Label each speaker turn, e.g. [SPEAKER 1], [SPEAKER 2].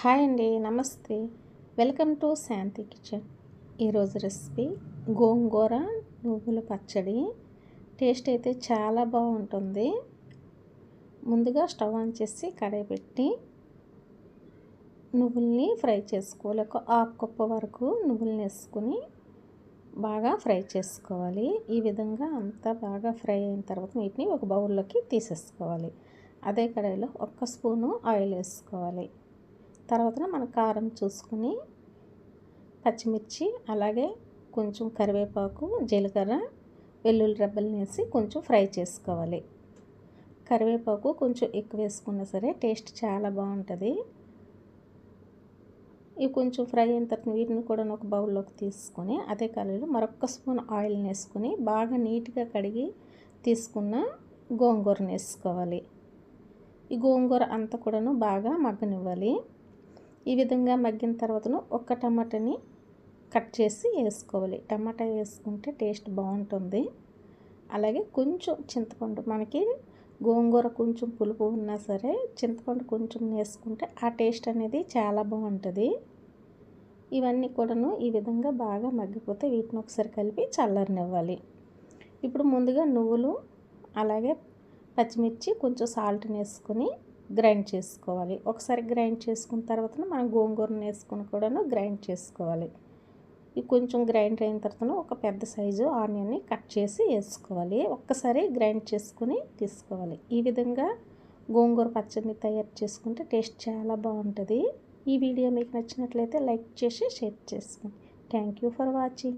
[SPEAKER 1] Hi అండి నమస్తే. Welcome to Shanti kitchen. ఈరోజు రెసిపీ గోంగూర నువ్వుల పచ్చడి. టేస్ట్ అయితే చాలా బాగుంటుంది. ముందుగా స్టవ్ ఆన్ చేసి కడాయి పెట్టి నువ్వుల్ని ఫ్రై చేసుకోవాలి. ఒక హాఫ్ కప్పు వరకు నువ్వుల్ని వేసుకొని బాగా ఫ్రై చేసుకోవాలి. ఈ విధంగా అంతా బాగా ఫ్రై అయిన తర్వాత వీటిని ఒక బౌల్లోకి తీసేసుకోవాలి. అదే కడాయిలో ఒక్క స్పూను ఆయిల్ వేసుకోవాలి. తర్వాత మన కారం చూసుకుని పచ్చిమిర్చి అలాగే కొంచెం కరివేపాకు జీలకర్ర వెల్లుల్లి రబ్బలని వేసి కొంచెం ఫ్రై చేసుకోవాలి. కరివేపాకు కొంచెం ఎక్కువ వేసుకున్నా సరే టేస్ట్ చాలా బాగుంటుంది. ఇవి కొంచెం ఫ్రై అయిన తర్వాత వీటిని కూడా ఒక బౌల్లోకి తీసుకొని అదే కలర్లో మరొక స్పూన్ ఆయిల్ని వేసుకొని బాగా నీట్గా కడిగి తీసుకున్న గోంగూరని వేసుకోవాలి. ఈ గోంగూర అంతా కూడాను బాగా మగ్గనివ్వాలి. ఈ విధంగా మగ్గిన తర్వాతను ఒక్క టమాటాని కట్ చేసి వేసుకోవాలి. టమాటా వేసుకుంటే టేస్ట్ బాగుంటుంది. అలాగే కొంచెం చింతపండు మనకి గోంగూర కొంచెం పులుపు ఉన్నా సరే చింతపండు కొంచెం వేసుకుంటే ఆ టేస్ట్ అనేది చాలా బాగుంటుంది. ఇవన్నీ కూడాను ఈ విధంగా బాగా మగ్గిపోతే వీటిని ఒకసారి కలిపి చల్లరనివ్వాలి. ఇప్పుడు ముందుగా నువ్వులు అలాగే పచ్చిమిర్చి కొంచెం సాల్ట్ని వేసుకొని గ్రైండ్ చేసుకోవాలి. ఒకసారి గ్రైండ్ చేసుకున్న తర్వాత మనం గోంగూరను వేసుకుని కూడాను గ్రైండ్ చేసుకోవాలి. ఇది కొంచెం గ్రైండ్ అయిన తర్వాత ఒక పెద్ద సైజు ఆనియన్ని కట్ చేసి వేసుకోవాలి. ఒక్కసారి గ్రైండ్ చేసుకుని తీసుకోవాలి. ఈ విధంగా గోంగూర పచ్చడిని తయారు చేసుకుంటే టేస్ట్ చాలా బాగుంటుంది. ఈ వీడియో మీకు నచ్చినట్లయితే లైక్ చేసి షేర్ చేసుకోండి. Thank you for watching.